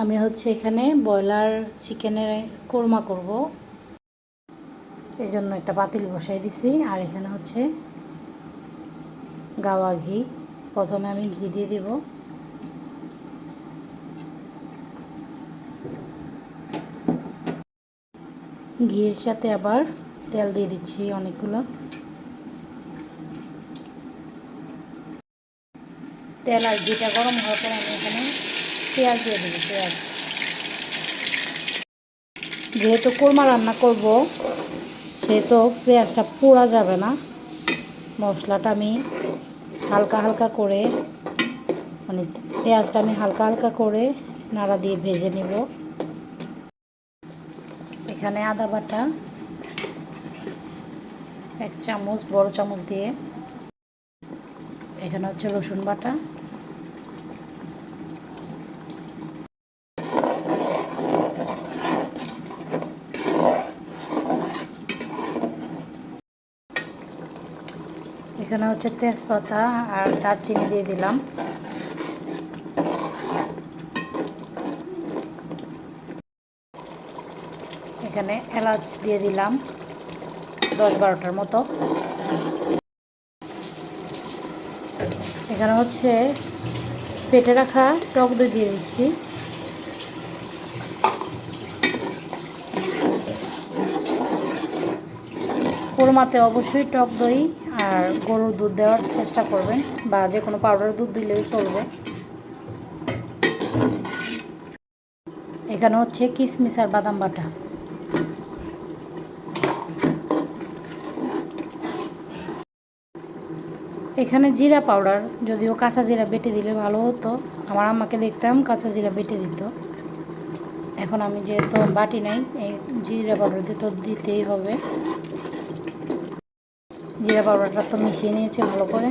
আমি হচ্ছে এখানে ব্রয়লার চিকেনের কোরমা করব। এই জন্য একটা পাতিল বসাই দিছি। আর এখানে হচ্ছে গাওয়া ঘি। প্রথমে আমি ঘি দিয়ে দিব। ঘিয়ের সাথে আবার তেল দিয়ে দিচ্ছি অনেকগুলো। তেল আর ঘিটা গরম হওয়ার পর আমি এখানে পেঁয়াজ দিয়ে দেবো, পেঁয়াজ। যেহেতু কোরমা রান্না করব, সেহেতু পেঁয়াজটা পোড়া যাবে না। মশলাটা আমি হালকা হালকা করে মানে পেঁয়াজটা আমি হালকা হালকা করে নাড়া দিয়ে ভেজে নেব। এখানে আদা বাটা এক চামচ, বড় চামচ দিয়ে। এখানে হচ্ছে রসুন বাটা। এখানে হচ্ছে তেজপাতা আর দারচিনি দিয়ে দিলাম। এখানে এলাচ দিয়ে দিলাম দশ বারোটার মতো। এখানে হচ্ছে পেটে রাখা টক দই দিয়ে দিচ্ছি। কোরমাতে অবশ্যই টক দই আর গরুর দুধ দেওয়ার চেষ্টা করবেন বা যে কোনো পাউডার দুধ দিলেও চলবে। এখানে হচ্ছে কিশমিশ আর বাদাম বাটা। এখানে জিরা পাউডার যদিও কাঁচা জিরা বেটে দিলে ভালো হতো। আমার আম্মাকে দেখতাম কাঁচা জিরা বেটে দিত। এখন আমি যেহেতু বাটি নাই, এই জিরা পাউডার দিয়ে তো দিতেই হবে। জিরা পাউডারটা তো মিশিয়ে নিয়েছি ভালো করে।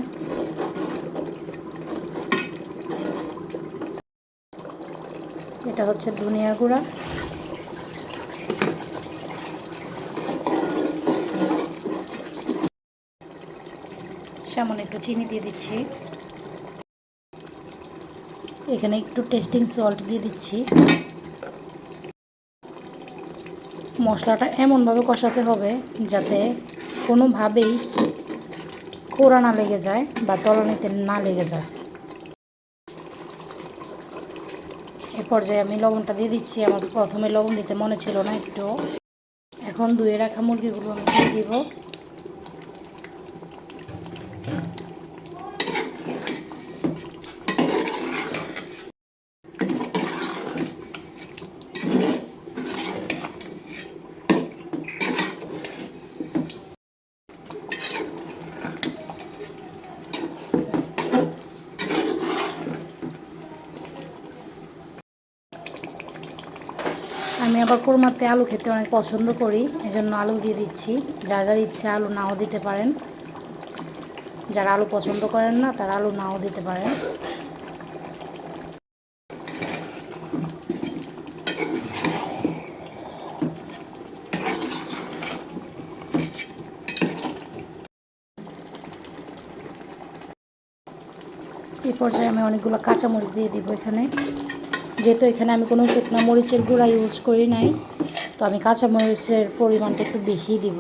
এটা হচ্ছে ধনিয়ার গুঁড়া। সামান্য একটু চিনি দিয়ে দিচ্ছি। এখানে একটু টেস্টিং সল্ট দিয়ে দিচ্ছি। মশলাটা এমনভাবে কষাতে হবে যাতে কোনোভাবেই কোড়া না লেগে যায় বা তলানিতে না লেগে যায়। এ পর্যায়ে আমি লবণটা দিয়ে দিচ্ছি। আমার প্রথমে লবণ দিতে মনে ছিল না একটু। এখন ধুয়ে রাখা মুরগিগুলো আমি দিয়ে দিব আমি আবার কোরমাতে আলু খেতে অনেক পছন্দ করি, এজন্য আলু দিয়ে দিচ্ছি। যার যার ইচ্ছে আলু নাও দিতে পারেন। যারা আলু পছন্দ করেন না, তারা আলু নাও দিতে পারেন। এই পর্যায়ে আমি অনেকগুলো কাঁচামরিচ দিয়ে দিব এখানে। যেহেতু এখানে আমি কোনো শুকনো মরিচের গুঁড়া ইউজ করি নাই, তো আমি কাঁচা মরিচের পরিমাণটা একটু বেশি দিব।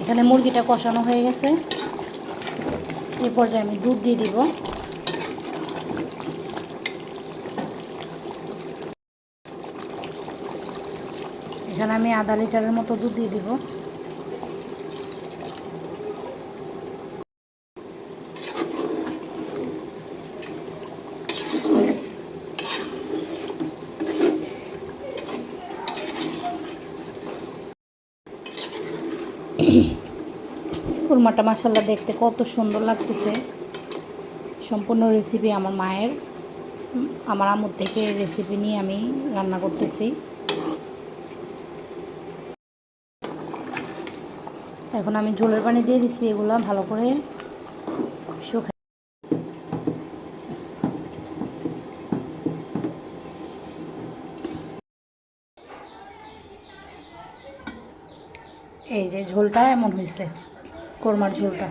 এখানে মুরগিটা কষানো হয়ে গেছে। এ পর্যায়ে আমি দুধ দিয়ে দিব। এখানে আমি আধা লিটারের মতো দুধ দিয়ে দিব। কুরমাটা মাসাল্লা দেখতে কত সুন্দর লাগতেছে। সম্পূর্ণ রেসিপি আমার মায়ের। আমার আমুর থেকে রেসিপি নিয়ে আমি রান্না করতেছি। এখন আমি ঝোলের পানি দিয়ে দিচ্ছি এগুলো ভালো করে শুকাই এই যে ঝোলটা এমন হয়েছে, কোরমার ঝোলটা।